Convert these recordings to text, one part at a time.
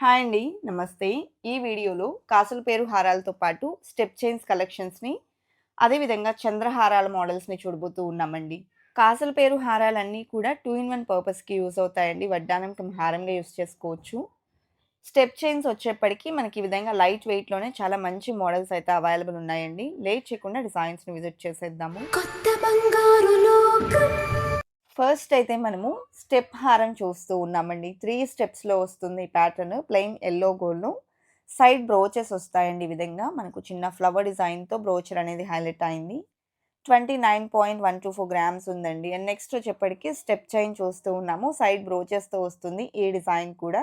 Hi అండి నమస్తే. ఈ వీడియోలో కాసుల పేరు హారాలతో పాటు స్టెప్ చైన్స్ కలెక్షన్స్ని అదేవిధంగా చంద్రహారాల మోడల్స్ని చూడబోతూ ఉన్నామండి. కాసుల పేరు హారాలన్నీ కూడా టూ ఇన్ వన్ పర్పస్కి యూస్ అవుతాయండి. వడ్డానం హారంగా యూస్ చేసుకోవచ్చు. స్టెప్ చైన్స్ వచ్చేప్పటికీ మనకి ఈ విధంగా లైట్ వెయిట్లోనే చాలా మంచి మోడల్స్ అయితే అవైలబుల్ ఉన్నాయండి. లేట్ చేయకుండా డిజైన్స్ని విజిట్ చేసేద్దాము. కొత్త బంగారు లోకం. ఫస్ట్ అయితే మనము స్టెప్ హారం చూస్తూ ఉన్నామండి. త్రీ స్టెప్స్లో వస్తుంది ఈ pattern plain yellow gold side brooches వస్తాయండి ఈ విధంగా. మనకు చిన్న ఫ్లవర్ డిజైన్తో బ్రోచర్ అనేది హైలైట్ అయింది. Twenty nine point one two four grams ఉందండి. అండ్ నెక్స్ట్ వచ్చేప్పటికి స్టెప్ చైన్ చూస్తూ ఉన్నాము. సైడ్ బ్రోచెస్తో వస్తుంది ఈ డిజైన్ కూడా.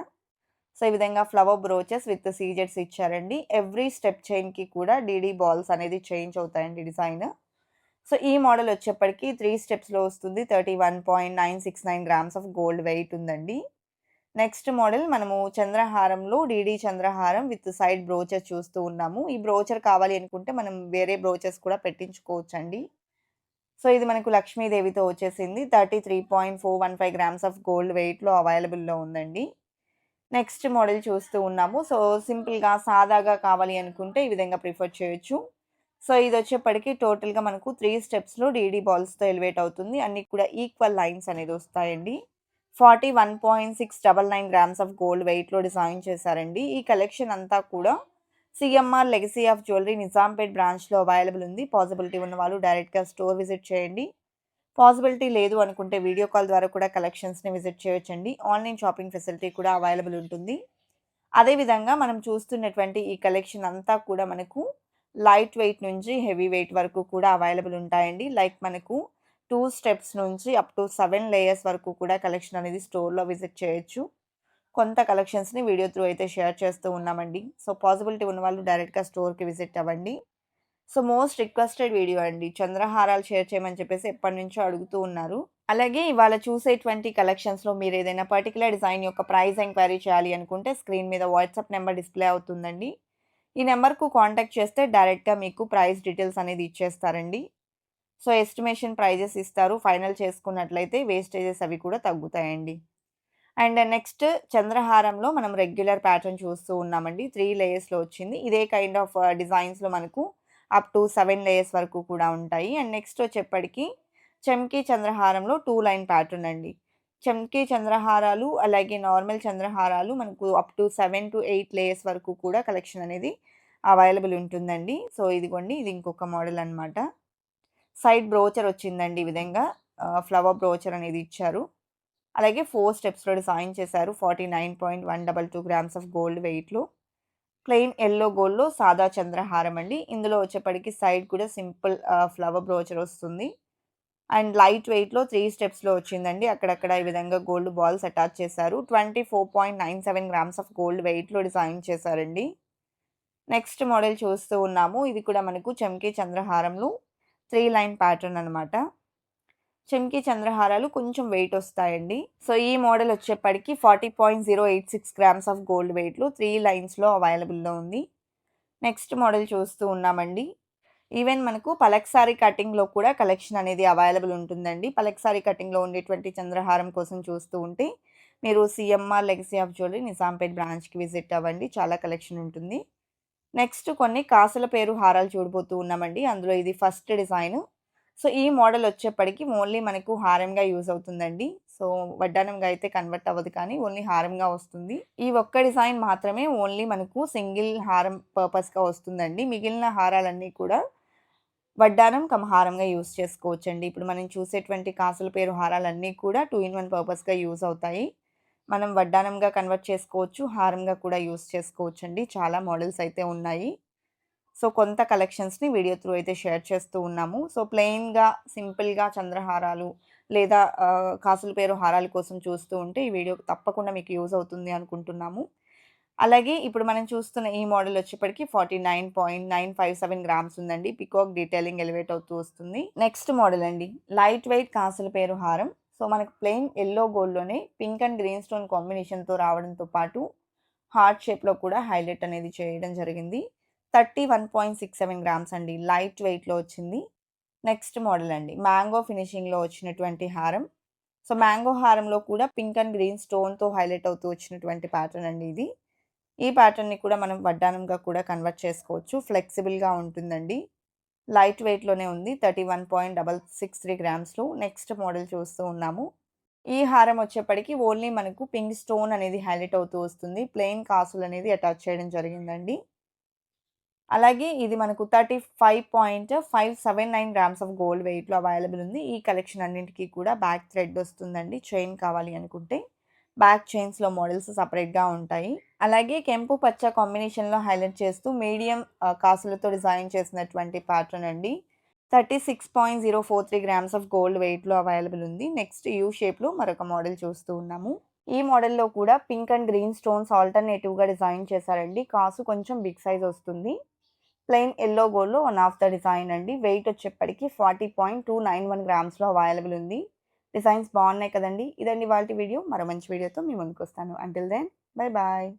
సో ఈ విధంగా ఫ్లవర్ బ్రోచెస్ విత్ సీజెట్స్ ఇచ్చారండి. ఎవ్రీ స్టెప్ చైన్కి కూడా డీడీ బాల్స్ అనేది చేంజ్ అవుతాయండి డిజైన్ సో ఈ మోడల్ వచ్చేప్పటికి త్రీ స్టెప్స్లో వస్తుంది. Thirty one point nine six nine grams of gold weight ఉందండి. నెక్స్ట్ మోడల్ మనము చంద్రహారంలో డీడీ చంద్రహారం విత్ సైడ్ బ్రోచర్ చూస్తూ ఉన్నాము. ఈ బ్రోచర్ కావాలి అనుకుంటే మనం వేరే బ్రోచర్స్ కూడా పెట్టించుకోవచ్చు అండి సో ఇది మనకు లక్ష్మీదేవితో వచ్చేసింది. Thirty three point four one five grams of gold వెయిట్లో అవైలబుల్లో ఉందండి. నెక్స్ట్ మోడల్ చూస్తూ ఉన్నాము. సో సింపుల్గా సాదాగా కావాలి అనుకుంటే ఈ విధంగా ప్రిఫర్ చేయొచ్చు. సో ఇది వచ్చేప్పటికి టోటల్గా మనకు త్రీ స్టెప్స్లో డీడీ బాల్స్తో ఎలివేట్ అవుతుంది. అన్ని కూడా ఈక్వల్ లైన్స్ అనేది వస్తాయండి. Forty one point six double nine grams of gold వెయిట్లో డిజైన్ చేశారండి. ఈ కలెక్షన్ అంతా కూడా CMR legacy of jewellery Nizampet బ్రాంచ్లో అవైలబుల్ ఉంది. పాసిబిలిటీ ఉన్న వాళ్ళు డైరెక్ట్గా స్టోర్ విజిట్ చేయండి. పాసిబిలిటీ లేదు అనుకుంటే వీడియో కాల్ ద్వారా కూడా కలెక్షన్స్ని విజిట్ చేయొచ్చండి. ఆన్లైన్ షాపింగ్ ఫెసిలిటీ కూడా అవైలబుల్ ఉంటుంది. అదేవిధంగా మనం చూస్తున్నటువంటి ఈ కలెక్షన్ అంతా కూడా మనకు లైట్ వెయిట్ నుంచి హెవీ వెయిట్ వరకు కూడా అవైలబుల్ ఉంటాయండి. లైక్ మనకు టూ స్టెప్స్ నుంచి అప్ టు సెవెన్ లేయర్స్ వరకు కూడా కలెక్షన్ అనేది స్టోర్లో విజిట్ చేయొచ్చు. కొంత కలెక్షన్స్ని వీడియో త్రూ అయితే షేర్ చేస్తూ ఉన్నామండి. సో పాసిబిలిటీ ఉన్న వాళ్ళు డైరెక్ట్గా స్టోర్కి విజిట్ అవ్వండి. సో మోస్ట్ రిక్వెస్టెడ్ వీడియో అండి. చంద్రహారాలు షేర్ చేయమని చెప్పేసి ఎప్పటి నుంచో అడుగుతూ ఉన్నారు. అలాగే ఇవాళ చూసేటువంటి కలెక్షన్స్లో మీరు ఏదైనా పర్టికులర్ డిజైన్ యొక్క ప్రైస్ ఎంక్వైరీ చేయాలి అనుకుంటే స్క్రీన్ మీద వాట్సాప్ నెంబర్ డిస్ప్లే అవుతుందండి. ఈ నెంబర్కు కాంటాక్ట్ చేస్తే డైరెక్ట్గా మీకు ప్రైస్ డీటెయిల్స్ అనేది ఇచ్చేస్తారండి. సో ఎస్టిమేషన్ ప్రైజెస్ ఇస్తారు. ఫైనల్ చేసుకున్నట్లయితే వేస్టేజెస్ అవి కూడా తగ్గుతాయండి. అండ్ నెక్స్ట్ చంద్రహారంలో మనం రెగ్యులర్ ప్యాటర్న్ చూస్తూ ఉన్నామండి. త్రీ లేయర్స్లో వచ్చింది. ఇదే కైండ్ ఆఫ్ డిజైన్స్లో మనకు అప్ టు సెవెన్ లేయర్స్ వరకు కూడా ఉంటాయి. అండ్ నెక్స్ట్ వచ్చేప్పటికి చెంకి చంద్రహారంలో టూ లైన్ ప్యాటర్న్ అండి. చెంకే చంద్రహారాలు అలాగే నార్మల్ చంద్రహారాలు మనకు up to seven to eight layers వరకు కూడా కలెక్షన్ అనేది అవైలబుల్ ఉంటుందండి. సో ఇదిగోండి ఇది ఇంకొక మోడల్ అనమాట సైడ్ బ్రోచర్ వచ్చిందండి ఈ విధంగా. ఫ్లవర్ బ్రోచర్ అనేది ఇచ్చారు. అలాగే ఫోర్ స్టెప్స్లో డిజైన్ చేశారు. Forty nine point one double two grams of gold వెయిట్లో ప్లెయిన్ ఎల్లో గోల్డ్లో సాదా చంద్రహారం అండి. ఇందులో వచ్చేప్పటికి సైడ్ కూడా సింపుల్ ఫ్లవర్ బ్రోచర్ వస్తుంది. అండ్ లైట్ వెయిట్లో త్రీ స్టెప్స్లో వచ్చిందండి. అక్కడక్కడ ఈ విధంగా గోల్డ్ బాల్స్ అటాచ్ చేశారు. Twenty four point nine seven grams of gold వెయిట్లో డిజైన్ చేశారండి. నెక్స్ట్ మోడల్ చూస్తూ ఉన్నాము. ఇది కూడా మనకు చెంకీ చంద్రహారంలో త్రీ లైన్ ప్యాటర్న్ అనమాట చెంకీ చంద్రహారాలు కొంచెం వెయిట్ వస్తాయండి. సో ఈ మోడల్ వచ్చేప్పటికి forty point zero eight six grams of gold వెయిట్లో త్రీ లైన్స్లో అవైలబుల్లో ఉంది. నెక్స్ట్ మోడల్ చూస్తూ ఉన్నామండి. ఈవెన్ మనకు పలక్సారీ కటింగ్లో కూడా కలెక్షన్ అనేది అవైలబుల్ ఉంటుందండి. పలక్సారీ కటింగ్లో ఉండేటువంటి చంద్రహారం కోసం చూస్తూ ఉంటే మీరు CMR legacy of jewellery Nizampet బ్రాంచ్కి విజిట్ అవ్వండి. చాలా కలెక్షన్ ఉంటుంది. నెక్స్ట్ కొన్ని కాసుల పేరు హారాలు చూడబోతూ ఉన్నామండి. అందులో ఇది ఫస్ట్ డిజైన్ సో ఈ మోడల్ వచ్చేప్పటికి ఓన్లీ మనకు హారంగా యూజ్ అవుతుందండి. సో వడ్డానంగా అయితే కన్వర్ట్ అవ్వదు కానీ ఓన్లీ హారంగా వస్తుంది. ఈ ఒక్క డిజైన్ మాత్రమే ఓన్లీ మనకు సింగిల్ హారం పర్పస్గా వస్తుందండి. మిగిలిన హారాలన్నీ కూడా వడ్డానం కమ్ హారంగా యూజ్ చేసుకోవచ్చండి. ఇప్పుడు మనం చూసేటువంటి కాసుల పేరు హారాలన్నీ కూడా టూ ఇన్ వన్ పర్పస్గా యూజ్ అవుతాయి. మనం వడ్డానంగా కన్వర్ట్ చేసుకోవచ్చు హారంగా కూడా యూస్ చేసుకోవచ్చండి. చాలా మోడల్స్ అయితే ఉన్నాయి. సో కొంత కలెక్షన్స్ని వీడియో త్రూ అయితే షేర్ చేస్తూ ఉన్నాము. సో ప్లెయిన్గా సింపుల్గా చంద్రహారాలు లేదా కాసుల పేరు హారాల కోసం చూస్తూ ఉంటే ఈ వీడియో తప్పకుండా మీకు యూజ్ అవుతుంది అనుకుంటున్నాము. అలాగే ఇప్పుడు మనం చూస్తున్న ఈ మోడల్ వచ్చేప్పటికి forty nine point nine five seven grams ఉందండి. పికాక్ డీటెయిలింగ్ ఎలివేట్ అవుతూ వస్తుంది. నెక్స్ట్ మోడల్ అండి. లైట్ వెయిట్ కాసుల పేరు హారం. సో మనకు ప్లెయిన్ ఎల్లో గోల్డ్లోనే పింక్ అండ్ గ్రీన్ స్టోన్ కాంబినేషన్తో రావడంతో పాటు హార్ట్ షేప్లో కూడా హైలైట్ అనేది చేయడం జరిగింది. Thirty one point six seven grams అండి. లైట్ వెయిట్లో వచ్చింది. నెక్స్ట్ మోడల్ అండి. మ్యాంగో ఫినిషింగ్లో వచ్చినటువంటి హారం. సో మ్యాంగో హారంలో కూడా పింక్ అండ్ గ్రీన్ స్టోన్తో హైలైట్ అవుతూ వచ్చినటువంటి ప్యాటర్న్ అండి ఇది. ఈ ప్యాటర్న్‌ని కూడా మనం వడ్డానంగా కూడా కన్వర్ట్ చేసుకోవచ్చు. ఫ్లెక్సిబుల్‌గా ఉంటుందండి. లైట్ వెయిట్‌లోనే ఉంది. 31.663 గ్రామ్స్‌లో. నెక్స్ట్ మోడల్ చూస్తూ ఉన్నాము. ఈ హారం వచ్చేప్పటికి ఓన్లీ మనకు పింక్ స్టోన్ అనేది హైలైట్ అవుతూ వస్తుంది. ప్లెయిన్ కాసులనేది అటాచ్ చేయడం జరిగిందండి. అలాగే ఇది మనకు 35.579 గ్రామ్స్ ఆఫ్ గోల్డ్ వెయిట్‌లో అవైలబుల్ ఉంది. ఈ కలెక్షన్ అన్నింటికీ కూడా బ్యాక్ థ్రెడ్ వస్తుందండి. చైన్ కావాలి అనుకుంటే. బ్యాక్ చైన్స్‌లో మోడల్స్ సపరేట్గా ఉంటాయి. అలాగే కెంపు పచ్చ కాంబినేషన్‌లో హైలైట్ చేస్తూ మీడియం కాసులతో డిజైన్ చేసినటువంటి ప్యాటర్న్ అండి. 36.043 గ్రామ్స్ ఆఫ్ గోల్డ్ వెయిట్‌లో అవైలబుల్ ఉంది. నెక్స్ట్ యూ షేప్‌లో మరొక మోడల్ చూస్తూ ఉన్నాము. ఈ మోడల్‌లో కూడా పింక్ అండ్ గ్రీన్ స్టోన్స్ ఆల్టర్‌నేటివ్‌గా డిజైన్ చేశారండి. కాసు కొంచెం బిగ్ సైజ్ వస్తుంది. ప్లెయిన్ ఎల్లో గోల్డ్‌లో వన్ ఆఫ్ ద డిజైన్ అండి. వెయిట్ వచ్చేప్పటికి 40.291 గ్రామ్స్‌లో అవైలబుల్ ఉంది. డిజైన్స్ బాగున్నాయి కదండీ! ఇదండి వాళ్ళ వీడియో. మరో మంచి వీడియోతో మీ ముందుకొస్తాను. Until then bye bye.